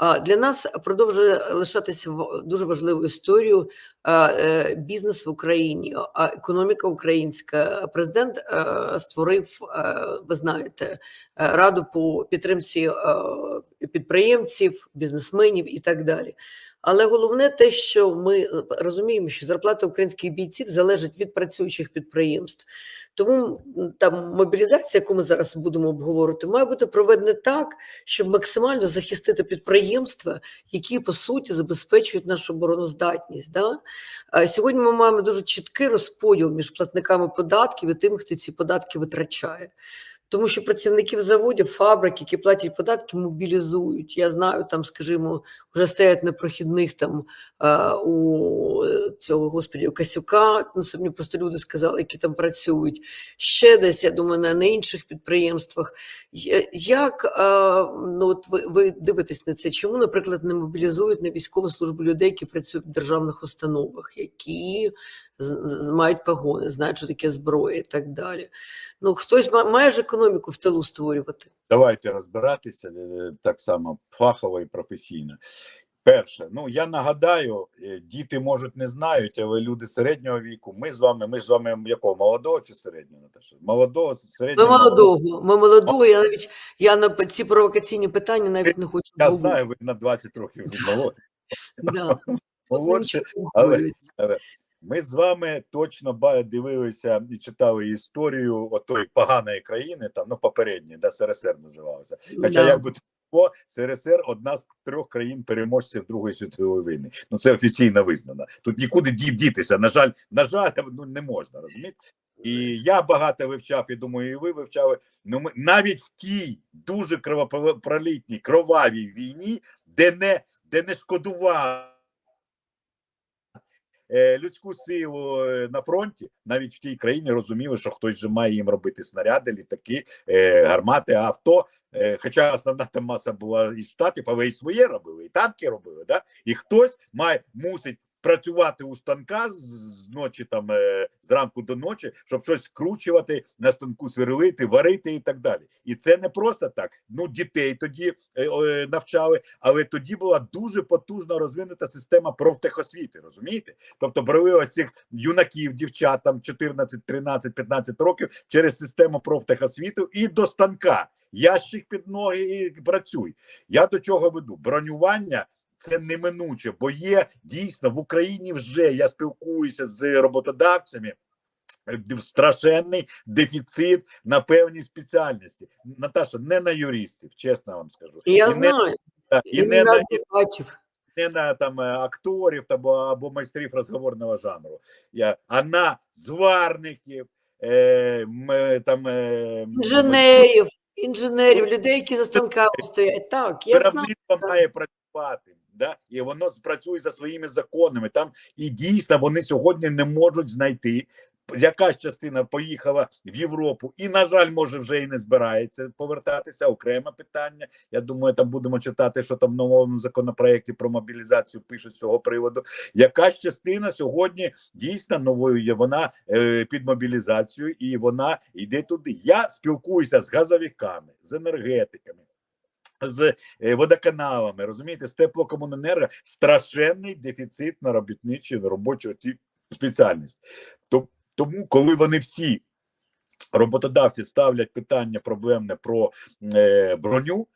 Для нас продовжує лишатися дуже важливою історією е, бізнес в Україні, економіка українська. Президент е, створив, е, ви знаєте, раду по підтримці підприємців, бізнесменів і так далі. Але головне те, що ми розуміємо, що зарплата українських бійців залежить від працюючих підприємств. Тому там мобілізація, яку ми зараз будемо обговорювати, має бути проведена так, щоб максимально захистити підприємства, які по суті забезпечують нашу обороноздатність. Да? Сьогодні ми маємо дуже чіткий розподіл між платниками податків і тими, хто ці податки витрачає. Тому що працівників заводів, фабрик, які платять податки, мобілізують. Я знаю, там, скажімо, вже стоять на прохідних там е, у цього господі у Касюка. Ну, це мені просто люди сказали, які там працюють. Ще десь, я думаю, на, на інших підприємствах. Як е, ну, от ви, ви дивитесь на це? Чому, наприклад, не мобілізують на військову службу людей, які працюють в державних установах, які мають погони, знають, що таке зброя і так далі? Ну, хтось ма- має ж економіку в тилу створювати. Давайте розбиратися е, так само фахово і професійно. Перше, ну я нагадаю, е, діти можуть не знають, але люди середнього віку. Ми з вами, ми ж з вами якого молодого чи середнього Наташа? Молодого, Ми середнього молодого, ми молодого. Я навіть я на ці провокаційні питання навіть не хочу Я говорити. знаю, ви на 20 років не але-. Ми з вами точно дивилися і читали історію отої поганої країни, там ну попередньої, да, СРСР називалося. Хоча Да. як би то СРСР одна з трьох країн переможців Другої світової війни. Ну це офіційно визнано. Тут нікуди ді- дітися. На жаль, на жаль, ну не можна розуміти. І я багато вивчав, і думаю, і ви вивчали. Ну ми навіть в тій дуже кровопролітній, кровавій війні, де не де не шкодував е, людську силу е, на фронті, навіть в тій країні розуміли, що хтось же має їм робити снаряди, літаки, е, гармати, авто. Е, хоча основна там маса була із штатів, але і своє робили, і танки робили. Да? І хтось має мусить. Працювати у станка з- ночі там е, зранку до ночі, щоб щось вкручувати на станку, сверлити, варити і так далі. І це не просто так. Ну дітей тоді е, е, навчали, але тоді була дуже потужно розвинута система профтехосвіти. Розумієте? Тобто брали ось цих юнаків, дівчат там 14, 13, 15 років через систему профтехосвіту і до станка. Ящик під ноги і працюй. Я до чого веду? Бронювання це неминуче, бо є дійсно в Україні вже я спілкуюся з роботодавцями. е, Страшенний дефіцит на певні спеціальності. Наташа, не на юристів, чесно вам скажу. Я і не, знаю, та- і, і не на адвокатів. не на там е, акторів або, або майстрів розговорного жанру, я, а на зварників, е, м, там, е, інженерів, інженерів, людей, які за станками стоять. Так, я знаю. має працювати. Да? І воно спрацює за своїми законами. Там і дійсно вони сьогодні не можуть знайти. Якась частина поїхала в Європу, і, на жаль, може, вже і не збирається повертатися. Окреме питання. Я думаю, там будемо читати, що там в новому законопроєкті про мобілізацію пишуть з цього приводу. Якась частина сьогодні дійсно новою є. Вона е, під мобілізацію, і вона йде туди. Я спілкуюся з газовиками, з енергетиками. З е, водоканалами, розумієте, з теплокомуненерго страшенний дефіцит на робітничі на робочу ці спеціальність. Тому, коли вони всі роботодавці ставлять питання проблемне про е, броню,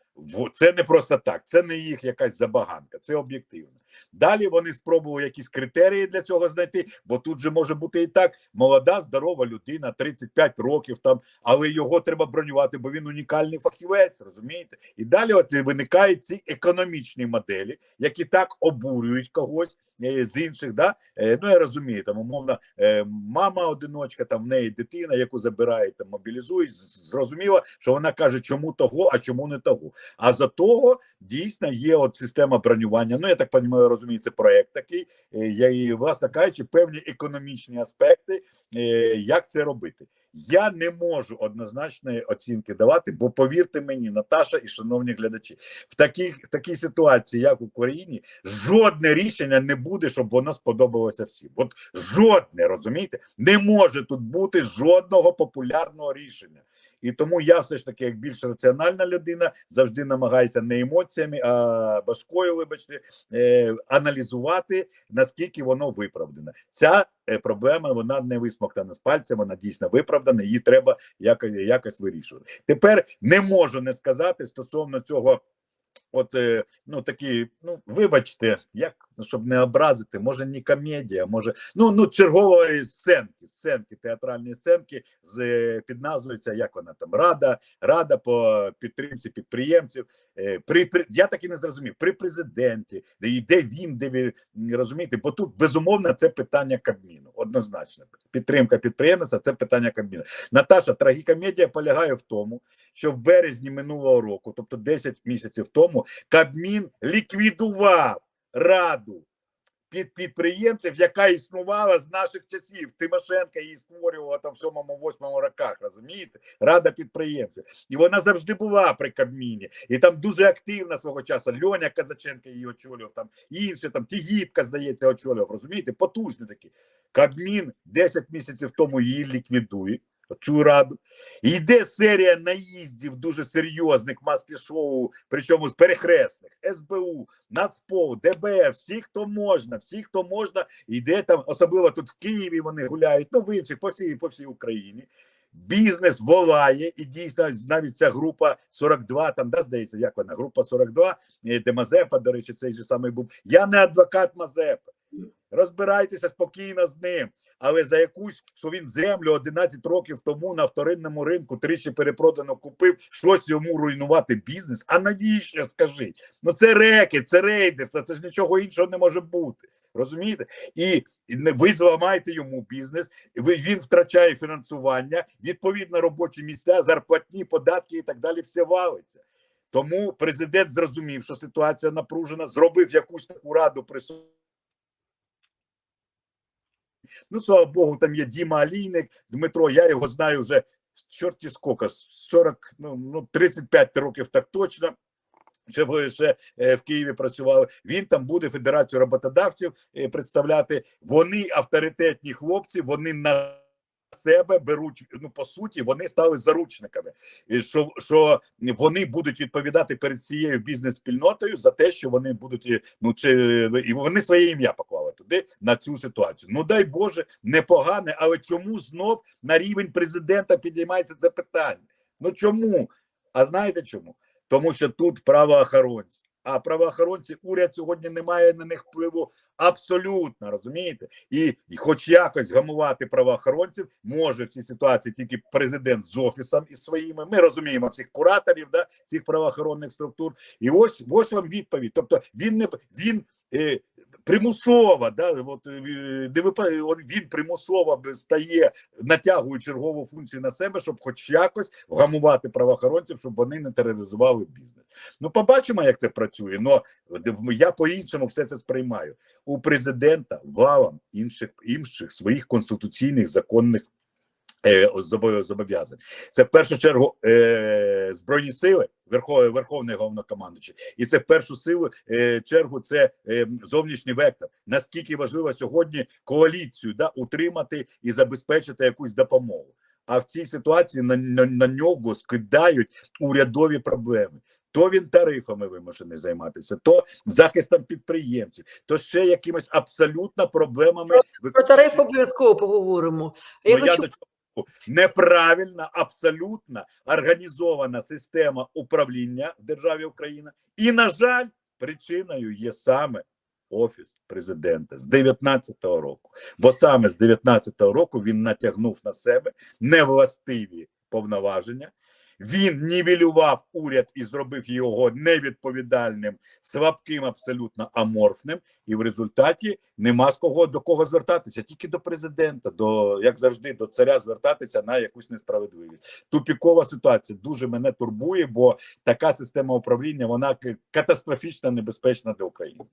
це не просто так, це не їх якась забаганка, це об'єктивно. Далі вони спробували якісь критерії для цього знайти, бо тут же може бути і так: молода, здорова людина, 35 років там, але його треба бронювати, бо він унікальний фахівець, розумієте? І далі от виникають ці економічні моделі, які так обурюють когось е, з інших. Да? Е, ну я розумію, там умовно е, мама одиночка, там в неї дитина, яку забирають, там мобілізують. Зрозуміло, що вона каже, чому того, а чому не того. А за того дійсно є от система бронювання. Ну я так розумію, розумію, це проект такий. е, Я і власне кажучи, певні економічні аспекти, е, як це робити. Я не можу однозначної оцінки давати, бо повірте мені, Наташа і шановні глядачі, в такій, в такій ситуації, як в Україні, жодне рішення не буде, щоб воно сподобалося всім. От жодне, розумієте, не може тут бути жодного популярного рішення. І тому я все ж таки, як більш раціональна людина, завжди намагаюся не емоціями, а башкою, вибачте, е, аналізувати наскільки воно виправдане. Ця е, проблема вона не висмоктана з пальця, вона дійсно виправдана. Її треба якось, якось вирішувати. Тепер не можу не сказати стосовно цього. От е, ну такі, ну вибачте, як щоб не образити, може не комедія, може ну ну чергової сценки, сценки, театральні сценки з е, під назвою як вона там рада, рада по підтримці підприємців. Е, при, при я так і не зрозумів при президенті, де де він, де ви розумієте, бо тут безумовно це питання Кабміну. Однозначно, підтримка підприємництва це питання Кабміну. Наташа, трагікомедія полягає в тому, що в березні минулого року, тобто 10 місяців тому, Кабмін ліквідував раду під підприємців, яка існувала з наших часів. Тимошенко її створювала там в сьомому восьмому роках. Розумієте, рада підприємців, і вона завжди була при Кабміні, і там дуже активна свого часу. Льоня Казаченко її очолював, там інші там Тігіпка, здається, очолював. Розумієте, потужні такі. Кабмін 10 місяців тому її ліквідує. Цю раду йде серія наїздів дуже серйозних маски-шоу, причому з перехресних СБУ, Нацпол, ДБР, всі, хто можна, всі, хто можна, йде там, особливо тут в Києві вони гуляють, ну в інших по всій по всій Україні. Бізнес волає, і дійсно навіть ця група 42, там да здається, як вона група 42, е, де Мазепа, до речі, цей же самий був. Я не адвокат Мазепи. Розбирайтеся спокійно з ним. Але за якусь, що він землю 11 років тому на вторинному ринку тричі перепродано купив, щось йому руйнувати бізнес. А навіщо скажіть? Ну це реки, це рейдерство, це ж нічого іншого не може бути. Розумієте? І ви зламаєте йому бізнес, він втрачає фінансування, відповідно робочі місця, зарплатні, податки і так далі. Все валиться. Тому президент зрозумів, що ситуація напружена, зробив якусь таку раду при собі. Ну, слава Богу, там є Діма Алійник, Дмитро, я його знаю вже чорті скільки, 40, ну, ну 35 років так точно. Ще ви ще е, в Києві працювали. Він там буде Федерацію роботодавців е, представляти. Вони авторитетні хлопці, вони на себе беруть. Ну по суті, вони стали заручниками. І що, що вони будуть відповідати перед цією бізнес-спільнотою за те, що вони будуть ну чи і вони своє ім'я поклали туди на цю ситуацію. Ну дай Боже, непогане, але чому знов на рівень президента підіймається це питання? Ну чому? А знаєте чому? Тому що тут правоохоронці. А правоохоронці уряд сьогодні не має на них впливу абсолютно, розумієте? І, і хоч якось гамувати правоохоронців може в цій ситуації тільки президент з офісом і своїми. Ми розуміємо всіх кураторів, да, цих правоохоронних структур. І ось ось вам відповідь. Тобто він не він. Е, примусово, да, от, е, він примусово стає, натягує чергову функцію на себе, щоб хоч якось вгамувати правоохоронців, щоб вони не тероризували бізнес. Ну, побачимо, як це працює. Но я по-іншому все це сприймаю. У президента валом інших інших своїх конституційних законних е, зобов'язань. Це в першу чергу е, збройні сили, Верховний, Верховний головнокомандуючий, і це в першу силу е, чергу це е, зовнішній вектор. Наскільки важливо сьогодні коаліцію да, утримати і забезпечити якусь допомогу. А в цій ситуації на, на, на нього скидають урядові проблеми. То він тарифами вимушений займатися, то захистом підприємців, то ще якимись абсолютно проблемами Про тариф обов'язково поговоримо. Я Ну, я хочу до чого? Неправильна, абсолютно організована система управління в державі Україна, і на жаль, причиною є саме офіс президента з 19-го року. Бо саме з 19-го року він натягнув на себе невластиві повноваження. Він нівелював уряд і зробив його невідповідальним, слабким, абсолютно аморфним, і в результаті нема з кого до кого звертатися, тільки до президента, до як завжди, до царя звертатися на якусь несправедливість. Тупікова ситуація дуже мене турбує, бо така система управління вона катастрофічно небезпечна для України.